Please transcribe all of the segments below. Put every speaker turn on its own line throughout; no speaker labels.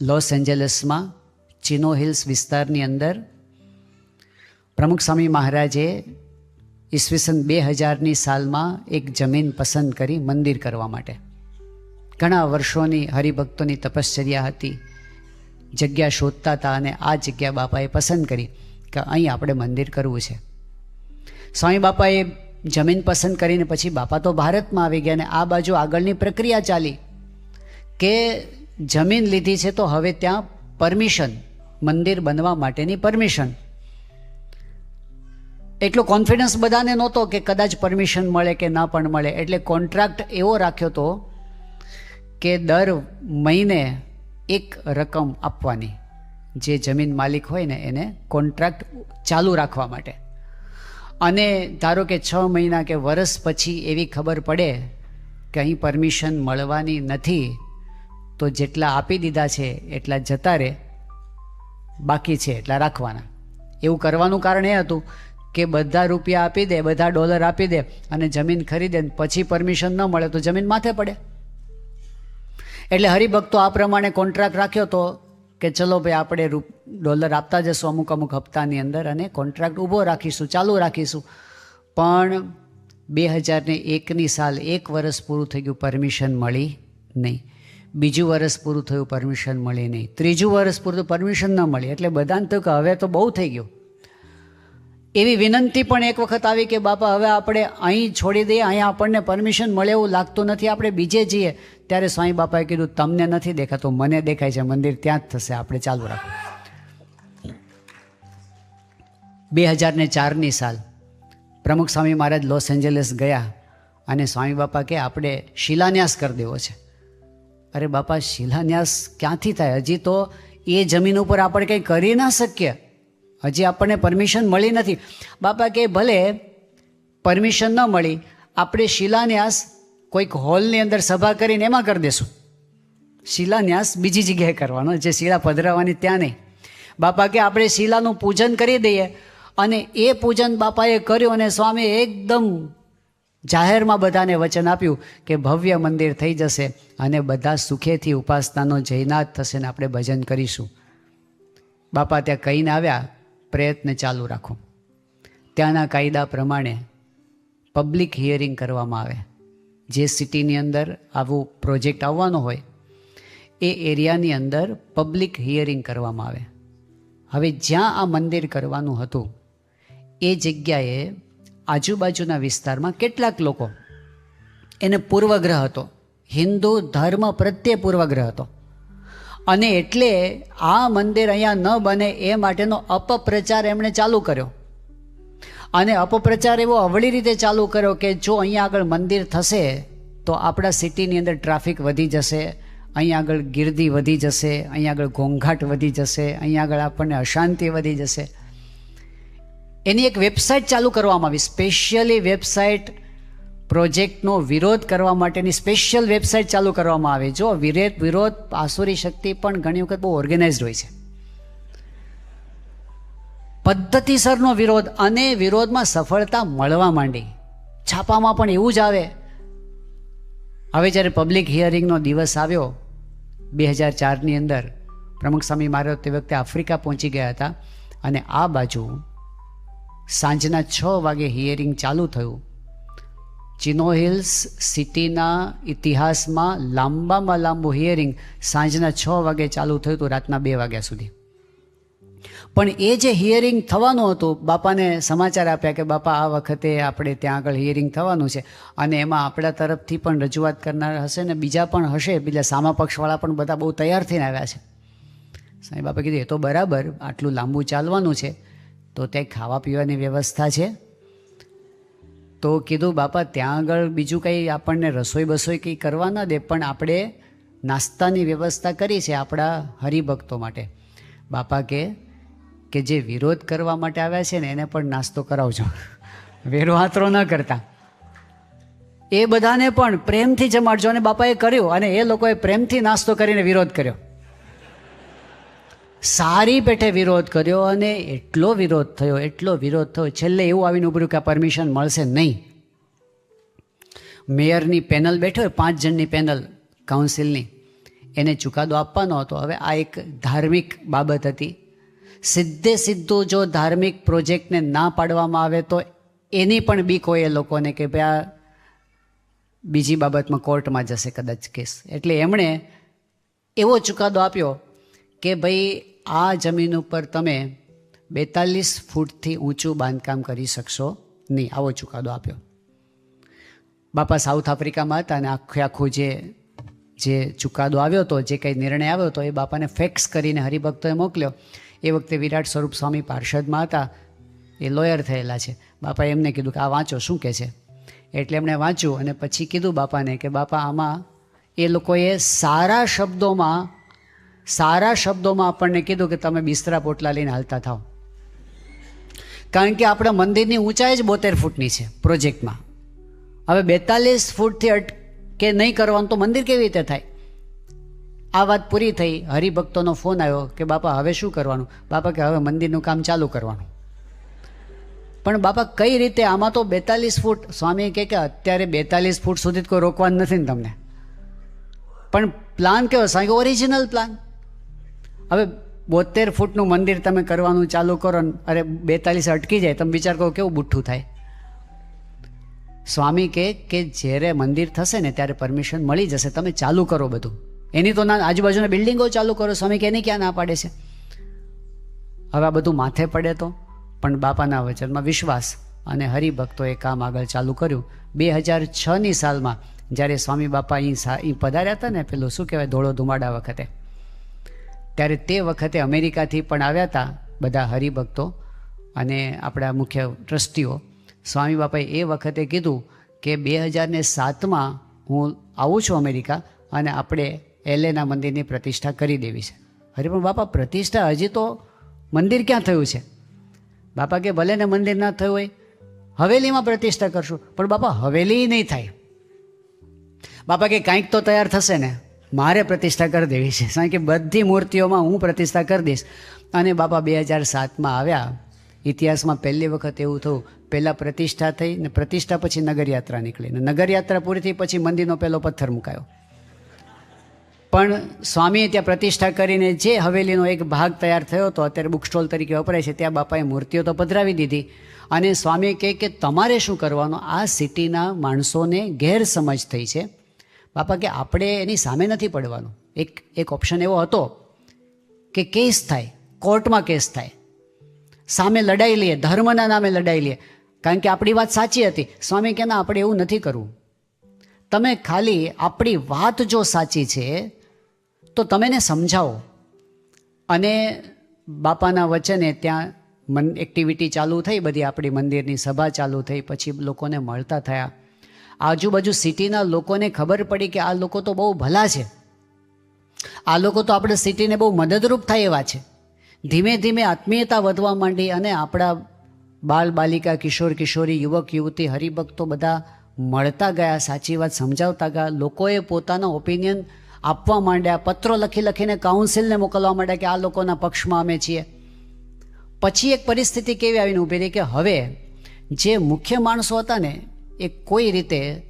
Loss એન્જલસમાં ચિનો hills વિસ્તારની અંદર પ્રમુખ સ્વામી મહારાજે ઈસવીસન બે હજારની સાલમાં એક જમીન પસંદ કરી મંદિર કરવા માટે. ઘણા વર્ષોની હરિભક્તોની તપશ્ચર્યા હતી. જગ્યા શોધતા હતા અને આ જગ્યા બાપાએ પસંદ કરી કે અહીં આપણે મંદિર કરવું છે. સ્વામી બાપાએ જમીન પસંદ કરીને પછી બાપા તો ભારતમાં આવી ગયા અને આ બાજુ આગળની પ્રક્રિયા ચાલી કે જમીન લીધી છે તો હવે ત્યાં પરમિશન, મંદિર બનવા માટેની પરમિશન. એટલો કોન્ફિડન્સ બધાને નહોતો કે કદાચ પરમિશન મળે કે ના પણ મળે. એટલે કોન્ટ્રાક્ટ એવો રાખ્યો હતો કે દર મહિને એક રકમ આપવાની. જે જમીન માલિક હોય ને એને કોન્ટ્રાક્ટ ચાલુ રાખવા માટે. અને ધારો કે છ મહિના કે વર્ષ પછી એવી ખબર પડે કે અહીં પરમિશન મળવાની નથી તો જેટલા આપી દીધા છે, એટલા જતા રહે બાકી છે એટલા રાખવાના. એવું કરવાનું કારણ એ હતું કે બધા રૂપિયા આપી દે, બધા ડોલર આપી દે અને જમીન ખરીદે પછી પરમિશન ન મળે તો જમીન માથે પડે. એટલે હરિભક્તો આ પ્રમાણે કોન્ટ્રાક્ટ રાખ્યો તો કે ચલો ભાઈ આપણે રૂપ, ડોલર આપતા જશું અમુક અમુક હપ્તાની અંદર અને કોન્ટ્રાક્ટ ઊભો રાખીશું, ચાલુ રાખીશું. પણ બે હજારને એકની સાલ એક વર્ષ પૂરું થઈ ગયું, પરમિશન મળી નહીં. બીજું વર્ષ પૂરું થયું, પરમિશન મળી નહીં. ત્રીજું વર્ષ પૂરું પરમિશન ન મળી. એટલે બધાને થયું કે હવે તો બહુ થઈ ગયું. એવી વિનંતી પણ એક વખત આવી કે બાપા, હવે આપણે અહીં છોડી દઈએ, અહીંયા આપણને પરમિશન મળે એવું લાગતું નથી. આપણે બીજે જઈએ. ત્યારે સ્વામી બાપાએ કીધું, તમને નથી દેખાતું, મને દેખાય છે, મંદિર ત્યાં જ થશે, આપણે ચાલુ રાખો બે હજારને ચારની સાલ, પ્રમુખ સ્વામી મહારાજ લોસ એન્જલિસ ગયા અને સ્વામી બાપા કે, આપણે શિલાન્યાસ કરી દેવો છે. અરે બાપા, શિલાન્યાસ ક્યાંથી થાય? હજી તો એ જમીન ઉપર આપણે કંઈ કરી ના શકીએ. હજી આપણને પરમિશન મળી નથી. બાપા, કે ભલે પરમિશન ન મળી, આપણે શિલાન્યાસ કોઈક હોલની અંદર સભા કરીને એમાં કરી દેશું. શિલાન્યાસ બીજી જગ્યાએ કરવાનો, જે શિલા પધરાવવાની ત્યાં નહીં. બાપા, કે આપણે શિલાનું પૂજન કરી દઈએ અને એ પૂજન બાપાએ કર્યું અને સ્વામી એકદમ જાહેરમાં બધાને વચન આપ્યું કે ભવ્ય મંદિર થઈ જશે અને બધા સુખેથી ઉપાસનાનો જયનાથ થશે ને આપણે ભજન કરીશું. બાપા ત્યાં કહીને આવ્યા, પ્રયત્ન ચાલુ રાખો. ત્યાંના કાયદા પ્રમાણે પબ્લિક હિયરિંગ કરવામાં આવે. જે સિટીની અંદર આવું પ્રોજેક્ટ આવવાનો હોય, એ એરિયાની અંદર પબ્લિક હિયરિંગ કરવામાં આવે. હવે જ્યાં આ મંદિર કરવાનું હતું, એ જગ્યાએ આજુબાજુના વિસ્તારમાં કેટલાક લોકો, એને પૂર્વગ્રહ હતો. હિન્દુ ધર્મ પ્રત્યે પૂર્વગ્રહ હતો. અને એટલે આ મંદિર અહીંયા ન બને એ માટેનો અપપ્રચાર એમણે ચાલુ કર્યો. અને અપપ્રચાર એવો અવળી રીતે ચાલુ કર્યો કે જો અહીંયા આગળ મંદિર થશે, તો આપણા સિટીની અંદર ટ્રાફિક વધી જશે, અહીંયા આગળ ગીર્દી વધી જશે, અહીંયા આગળ ઘોંઘાટ વધી જશે, અહીંયા આગળ આપણને અશાંતિ વધી જશે. એની એક વેબસાઇટ ચાલુ કરવામાં આવી. સ્પેશિયલી વેબસાઇટ પ્રોજેક્ટનો વિરોધ કરવા માટેની સ્પેશિયલ વેબસાઇટ ચાલુ કરવામાં આવે. જો વિરોધ વિરોધ, આસુરી શક્તિ પણ ઘણી વખત બહુ ઓર્ગેનાઇઝડ હોય છે. પદ્ધતિસરનો વિરોધ અને વિરોધમાં સફળતા મળવા માંડી. છાપામાં પણ એવું જ આવે. હવે જ્યારે પબ્લિક હિયરિંગનો દિવસ આવ્યો, બે હજાર ચારની અંદર પ્રમુખ સ્વામી મહારાજ તે વખતે આફ્રિકા પહોંચી ગયા હતા અને આ બાજુ સાંજના છ વાગે હિયરિંગ ચાલુ થયું. ચિનો હિલ્સ સિટીના ઇતિહાસમાં લાંબામાં લાંબુ હિયરિંગ સાંજના છ વાગે ચાલુ થયું હતું, રાતના બે વાગ્યા સુધી. પણ એ જે હિયરિંગ થવાનું હતું, બાપાને સમાચાર આપ્યા કે બાપા, આ વખતે આપણે ત્યાં આગળ હિયરિંગ થવાનું છે અને એમાં આપણા તરફથી પણ રજૂઆત કરનાર હશે ને બીજા પણ હશે, બીજા સામા પક્ષવાળા પણ બધા બહુ તૈયાર થઈને આવ્યા છે. સાંઈ બાપા કીધું, એ તો બરાબર, આટલું લાંબુ ચાલવાનું છે. તો ત્યાં ખાવા પીવાની વ્યવસ્થા છે? તો કીધું, બાપા, ત્યાં આગળ બીજું કંઈ આપણને રસોઈ બસોઈ કંઈ કરવા ન દે, પણ આપણે નાસ્તાની વ્યવસ્થા કરી છે આપણા હરિભક્તો માટે. બાપા કે કે જે વિરોધ કરવા માટે આવ્યા છે ને, એને પણ નાસ્તો કરાવજો. વેરો હાથરો ન કરતા. એ બધાને પણ પ્રેમથી જમાડજો. અને બાપાએ કર્યું અને એ લોકોએ પ્રેમથી નાસ્તો કરીને વિરોધ કર્યો. સારી પેઠે વિરોધ કર્યો અને એટલો વિરોધ થયો, એટલો વિરોધ થયો. છેલ્લે એવું આવીને ઉભર્યું કે આ પરમિશન મળશે નહીં. મેયરની પેનલ બેઠો હોય, પાંચ જણની પેનલ કાઉન્સિલની, એને ચુકાદો આપવાનો હતો. હવે આ એક ધાર્મિક બાબત હતી. સીધે સીધું જો ધાર્મિક પ્રોજેક્ટને ના પાડવામાં આવે તો એની પણ બીક હોય એ લોકોને કે ભાઈ આ બીજી બાબતમાં કોર્ટમાં જશે કદાચ કેસ. એટલે એમણે એવો ચુકાદો આપ્યો કે ભાઈ આ જમીન ઉપર તમે બેતાલીસ ફૂટથી ઊંચું બાંધકામ કરી શકશો નહીં. આવો ચુકાદો આપ્યો. બાપા સાઉથ આફ્રિકામાં હતા અને આખે આખું જે જે ચુકાદો આવ્યો હતો, જે કંઈ નિર્ણય આવ્યો હતો, એ બાપાને ફેક્સ કરીને હરિભક્તોએ મોકલ્યો. એ વખતે વિરાટ સ્વરૂપ સ્વામી પાર્ષદમાં હતા. એ લોયર થયેલા છે. બાપાએ એમને કીધું કે, આ વાંચો, શું કહે છે? એટલે એમણે વાંચ્યું અને પછી કીધું બાપાને કે, બાપા, આમાં એ લોકોએ સારા શબ્દોમાં સારા શબ્દોમાં આપણને કીધું કે તમે બિસ્તરા પોટલા લઈને હાલતા થાઓ. કારણ કે આપણા મંદિરની ઊંચાઈ જ બોતેર ફૂટની છે પ્રોજેક્ટમાં. હવે બેતાલીસ ફૂટથી અટકે નહીં કરવાનું તો મંદિર કેવી રીતે થાય? આ વાત પૂરી થઈ, હરિભક્તોનો ફોન આવ્યો કે બાપા, હવે શું કરવાનું? બાપા કે હવે મંદિરનું કામ ચાલુ કરવાનું. પણ બાપા, કઈ રીતે? આમાં તો બેતાલીસ ફૂટ સ્વામી કહે કે અત્યારે બેતાલીસ ફૂટ સુધી કોઈ રોકવાનું નથી ને તમને. પણ પ્લાન કેવો? સ્વામી ઓરિજિનલ પ્લાન હવે બોતેર ફૂટનું મંદિર તમે કરવાનું ચાલુ કરો ને, અરે બેતાલીસ અટકી જાય, તમે વિચાર કરો કેવું બુઠ્ઠું થાય. સ્વામી કે કે જ્યારે મંદિર થશે ને ત્યારે પરમિશન મળી જશે, તમે ચાલુ કરો બધું. એની તો ના, આજુબાજુના બિલ્ડિંગો ચાલુ કરો, સ્વામી કે એની ક્યાં ના પાડે છે? હવે આ બધું માથે પડે તો, પણ બાપાના વચનમાં વિશ્વાસ અને હરિભક્તોએ કામ આગળ ચાલુ કર્યું. બે હજાર છની સાલમાં જ્યારે સ્વામી બાપા અહીં પધાર્યા હતા ને, પેલું શું કહેવાય, ધોળો ધુમાડા વખતે. ત્યારે તે વખતે અમેરિકાથી પણ આવ્યા હતા બધા હરિભક્તો અને આપણા મુખ્ય ટ્રસ્ટીઓ. સ્વામી બાપાએ એ વખતે કીધું કે બે હજારને સાતમાં હું આવું છું અમેરિકા અને આપણે એલેના મંદિરની પ્રતિષ્ઠા કરી દેવી છે. અરે પણ બાપા, પ્રતિષ્ઠા હજી તો મંદિર ક્યાં થયું છે? બાપા કે ભલે ને મંદિર ના થયું હોય, હવેલીમાં પ્રતિષ્ઠા કરશું. પણ બાપા, હવેલી નહીં થાય. બાપા કે કાંઈક તો તૈયાર થશે ને. મારે પ્રતિષ્ઠા કરી દેવી છે. કારણ કે બધી મૂર્તિઓમાં હું પ્રતિષ્ઠા કરી દઈશ. અને બાપા બે હજાર સાતમાં આવ્યા. ઇતિહાસમાં પહેલી વખત એવું થયું. પહેલાં પ્રતિષ્ઠા થઈ ને પ્રતિષ્ઠા પછી નગરયાત્રા નીકળી. ને નગરયાત્રા પૂરી થઈ પછી મંદિરનો પહેલો પથ્થર મુકાયો. પણ સ્વામીએ ત્યાં પ્રતિષ્ઠા કરીને જે હવેલીનો એક ભાગ તૈયાર થયો હતો અત્યારે બુક સ્ટોલ તરીકે વપરાય છે. ત્યાં બાપાએ મૂર્તિઓ તો પધરાવી દીધી. અને સ્વામીએ કહે કે તમારે શું કરવાનું? આ સિટીના માણસોને ગેરસમજ થઈ છે. બાપા કે આપણે એની સામે નથી પડવાનું. એક એક ઓપ્શન એવો હતો કે કેસ થાય, કોર્ટમાં કેસ થાય. સામે લડાઈ લઈએ, ધર્મના નામે લડાઈ લઈએ. કારણ કે આપણી વાત સાચી હતી. સ્વામી કે ના, આપણે એવું નથી કરવું. તમે ખાલી આપણી વાત જો સાચી છે, તો તમે એને સમજાવો. અને બાપાના વચને ત્યાં મન એક્ટિવિટી ચાલુ થઈ બધી આપણી મંદિરની સભા ચાલુ થઈ, પછી લોકોને મળતા થયા. આજુબાજુ સિટીના લોકોને ખબર પડી કે આ લોકો તો બહુ ભલા છે. આ લોકો તો આપણે સિટીને બહુ મદદરૂપ થાય એવા છે. ધીમે ધીમે આત્મીયતા વધવા માંડી અને આપણા બાલ બાલિકા કિશોર કિશોરી, યુવક, યુવતી, હરિભક્તો બધા મળતા ગયા, સાચી વાત સમજાવતા ગયા. લોકોએ પોતાના ઓપિનિયન આપવા માંડ્યા, પત્રો લખી લખીને કાઉન્સિલને મોકલવા માંડ્યા કે આ લોકોના પક્ષમાં અમે છીએ. પછી એક પરિસ્થિતિ કેવી આવીને ઊભી રહી કે હવે જે મુખ્ય માણસો હતા ને એ કોઈ રીતે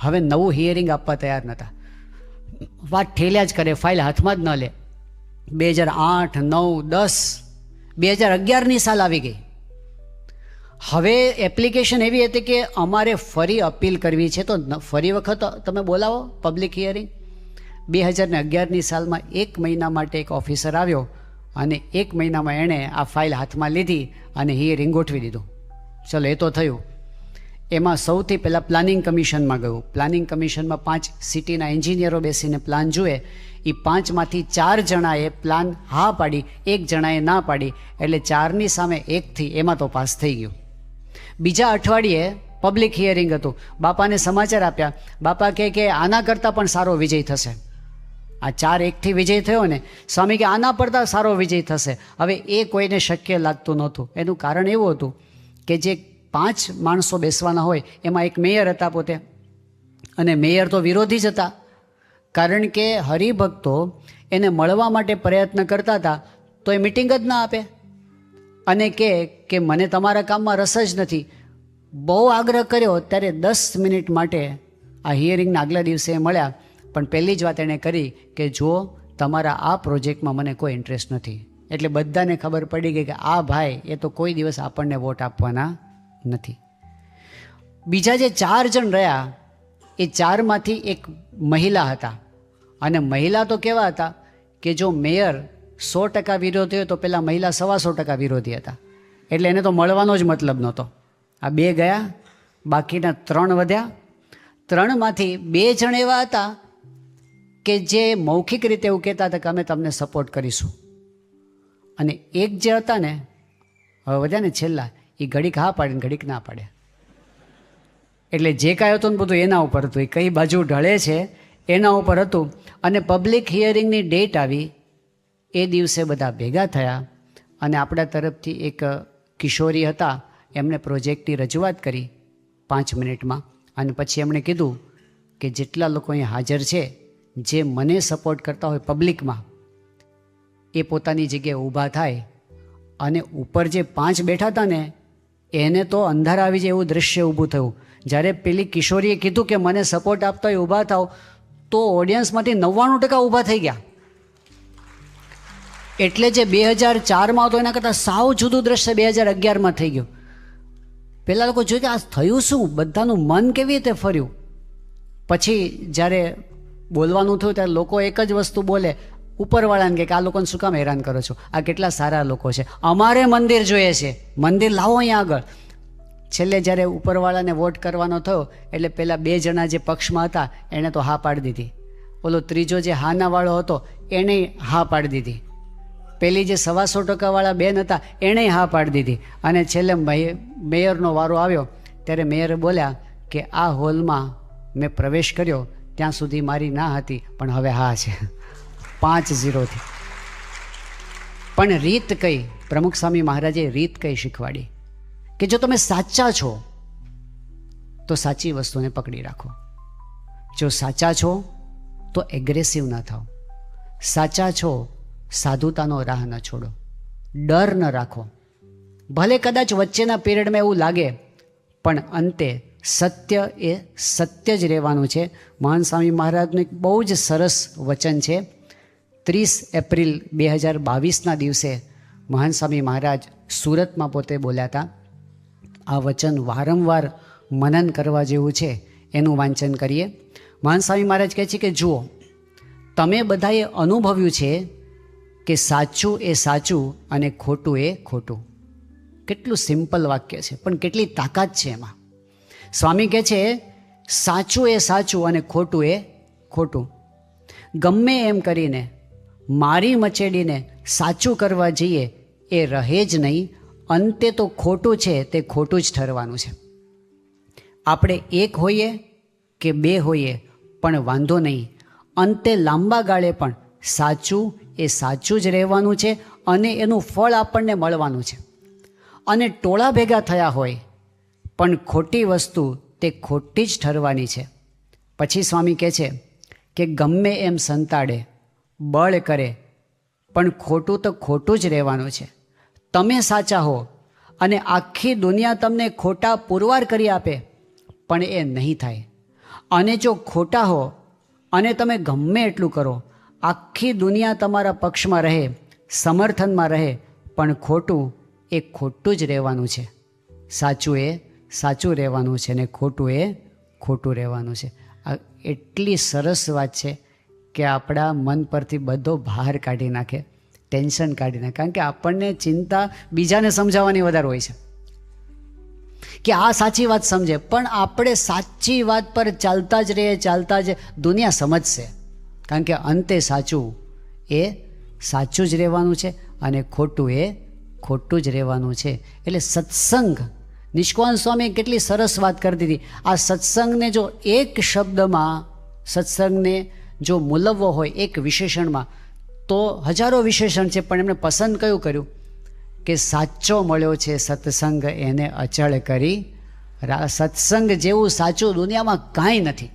હવે નવું હિયરિંગ આપવા તૈયાર નહોતા. વાત ઠેલ્યા જ કરે ફાઇલ હાથમાં જ ન લે. બે હજાર આઠ, નવ, દસ બે હજાર અગિયારની સાલ આવી ગઈ. હવે એપ્લિકેશન એવી હતી કે અમારે ફરી અપીલ કરવી છે. તો ફરી વખત તમે બોલાવો પબ્લિક હિયરિંગ બે હજાર ને અગિયારની સાલમાં એક મહિના માટે એક ઓફિસર આવ્યો અને એક મહિનામાં એણે આ ફાઇલ હાથમાં લીધી અને હિયરિંગ ગોઠવી દીધું. ચલો, એ તો થયું. એમાં સૌથી પહેલાં પ્લાનિંગ કમિશનમાં ગયું. પ્લાનિંગ કમિશનમાં પાંચ સિટીના એન્જિનિયરો બેસીને પ્લાન જુએ. એ પાંચમાંથી ચાર જણાએ પ્લાન હા પાડી, એક જણાએ ના પાડી. એટલે ચારની સામે એકથી એમાં તો પાસ થઈ ગયું. બીજા અઠવાડિયે પબ્લિક હિયરિંગ હતું. બાપાને સમાચાર આપ્યા. બાપા કહે કે આના કરતાં પણ સારો વિજય થશે. આ ચાર એકથી વિજય થયો ને. સ્વામી કે આના પડતા સારો વિજય થશે. હવે એ કોઈને શક્ય લાગતું નહોતું. એનું કારણ એવું હતું કે જે પાંચ માણસો બેસવાના હોય, એમાં એક મેયર હતા પોતે. અને મેયર તો વિરોધી જ હતા. કારણ કે હરિભક્તો એને મળવા માટે પ્રયત્ન કરતા હતા, તો એ મિટિંગ જ ના આપે. અને કે કે મને તમારા કામમાં રસ જ નથી. બહુ આગ્રહ કર્યો, ત્યારે દસ મિનિટ માટે આ હિયરિંગના આગલા દિવસે મળ્યા. પણ પહેલી જ વાત એણે કરી કે જો તમારા આ પ્રોજેક્ટમાં મને કોઈ ઇન્ટરેસ્ટ નથી. એટલે બધાને ખબર પડી ગઈ કે, આ ભાઈ, એ તો કોઈ દિવસ આપણને વોટ આપવાના નથી. બીજા જે ચાર જણ રહ્યા, એ ચારમાંથી એક મહિલા હતા. અને મહિલા તો કેવા હતા કે જો મેયર સો ટકા વિરોધી હોય તો પેલા મહિલા સવા સો ટકા વિરોધી હતા. એટલે એને તો મળવાનો જ મતલબ નહોતો. આ બે ગયા, બાકીના ત્રણ વધ્યા. ત્રણમાંથી બે જણ એવા હતા કે જે મૌખિક રીતે એવું કહેતા હતા કે અમે તમને સપોર્ટ કરીશું. અને એક જે હતા ને, હવે વધ્યા ને છેલ્લા એ ઘડીક હા પાડે ને ઘડીક ના પાડે. એટલે જે કાંઈ હતું ને બધું એના ઉપર હતું. એ કઈ બાજુ ઢળે છે એના ઉપર હતું. અને પબ્લિક હિયરિંગની ડેટ આવી. એ દિવસે બધા ભેગા થયા. અને આપણા તરફથી એક કિશોરી હતા. એમણે પ્રોજેક્ટની રજૂઆત કરી પાંચ મિનિટમાં. અને પછી એમણે કીધું કે જેટલા લોકો અહીં હાજર છે, જે મને સપોર્ટ કરતા હોય પબ્લિકમાં એ પોતાની જગ્યાએ ઊભા થાય. અને ઉપર જે પાંચ બેઠા હતા ને એને તો અંધાર આવી જાય એવું દૃશ્ય ઊભું થયું. જ્યારે પેલી કિશોરીએ કીધું કે મને સપોર્ટ આપતા હોય, ઊભા થાવ, તો ઓડિયન્સમાંથી નવ્વાણું ટકા ઊભા થઈ ગયા. એટલે જે બે હજાર ચારમાં હતો, એના કરતાં સાવ જુદું દ્રશ્ય બે હજાર અગિયારમાં થઈ ગયું. પહેલાં લોકો જોયું કે આ થયું શું? બધાનું મન કેવી રીતે ફર્યું? પછી જ્યારે બોલવાનું થયું, ત્યારે લોકો એક જ વસ્તુ બોલે ઉપરવાળાને કે આ લોકોને શું કામ હેરાન કરો છો? આ કેટલા સારા લોકો છે. અમારે મંદિર જોઈએ છે. મંદિર લાવો અહીંયા આગળ. છેલ્લે જ્યારે ઉપરવાળાને વોટ કરવાનો થયો, એટલે પહેલાં બે જણા જે પક્ષમાં હતા, એણે તો હા પાડી દીધી. ઓલો ત્રીજો જે હાનાવાળો હતો, એણે હા પાડી દીધી. પેલી જે સવાસો ટકાવાળા બેન હતા, એણે હા પાડી દીધી. અને છેલ્લે મય- મેયરનો વારો આવ્યો, ત્યારે મેયરે બોલ્યા કે આ હોલમાં મેં પ્રવેશ કર્યો, ત્યાં સુધી મારી ના હતી, પણ હવે હા છે. પાંચ ઝીરોથી પણ રીત કઈ? પ્રમુખ સ્વામી મહારાજે રીત કઈ શીખવાડી? કે જો તમે સાચા છો, તો સાચી વસ્તુને પકડી રાખો. જો સાચા છો, તો એગ્રેસિવ ના થાઓ. સાચા છો, સાધુતાનો રાહ ન છોડો. ડર ન રાખો. ભલે કદાચ વચ્ચેના પીરિયડમાં એવું લાગે, પણ અંતે સત્ય એ સત્ય જ રહેવાનું છે. મહાન સ્વામી મહારાજનું એક બહુ જ સરસ વચન છે. ત્રીસ એપ્રિલ બે હજાર બાવીસના દિવસે મહાન સ્વામી મહારાજ સુરતમાં પોતે બોલ્યા હતા, આ વચન વારંવાર મનન કરવા જેવું છે એનું વાંચન કરીએ. મહાન સ્વામી મહારાજ કહે છે કે, જુઓ, તમે બધાએ અનુભવ્યું છે કે સાચું એ સાચું અને ખોટું એ ખોટું. કેટલું સિમ્પલ વાક્ય છે, પણ કેટલી તાકાત છે એમાં. સ્વામી કહે છે, સાચું એ સાચું અને ખોટું એ ખોટું. ગમે એમ કરીને મારી મચેડીને સાચું કરવા જઈએ એ રહે જ નહીં. અંતે તો ખોટું છે, તે ખોટું જ ઠરવાનું છે. આપણે એક હોઈએ કે બે હોઈએ પણ વાંધો નહીં. અંતે લાંબા ગાળે પણ સાચું એ સાચું જ રહેવાનું છે અને એનું ફળ આપણને મળવાનું છે. અને ટોળા ભેગા થયા હોય પણ ખોટી વસ્તુ તે ખોટી જ ઠરવાની છે. પછી સ્વામી કહે છે કે ગમે એમ સંતાડે બળ કરે. પણ ખોટું તો ખોટું જ રહેવાનું છે. તમે સાચા હો અને આખી દુનિયા તમને ખોટા પુરવાર કરી આપે, પણ એ નહીં થાય. અને જો ખોટા હો અને તમે ગમે એટલું કરો, આખી દુનિયા તમારા પક્ષમાં રહે, સમર્થનમાં રહે, પણ ખોટું એ ખોટું જ રહેવાનું છે. સાચું એ સાચું રહેવાનું છે ને ખોટું એ ખોટું રહેવાનું છે. આ એટલી સરસ વાત છે. કે આપણા મન પરથી બધો ભાર કાઢી નાખે ટેન્શન કાઢી નાખે. કારણ કે આપણને ચિંતા બીજાને સમજાવવાની વધારે હોય છે. કે આ સાચી વાત સમજે, પણ આપણે સાચી વાત પર ચાલતા જ રહીએ, ચાલતા જ દુનિયા સમજશે. કારણ કે અંતે સાચું એ સાચું જ રહેવાનું છે અને ખોટું એ ખોટું જ રહેવાનું છે. એટલે સત્સંગ નિષ્કાન સ્વામીએ કેટલી સરસ વાત કરી દીધી. આ સત્સંગને જો એક શબ્દમાં, સત્સંગને જો મૂલવવો હોય એક વિશેષણમાં, તો હજારો વિશેષણ છે, પણ એમણે પસંદ કયું કર્યું? કે સાચો મળ્યો છે સત્સંગ, એને અચળ કરી સત્સંગ જેવું સાચું દુનિયામાં કાંઈ નથી.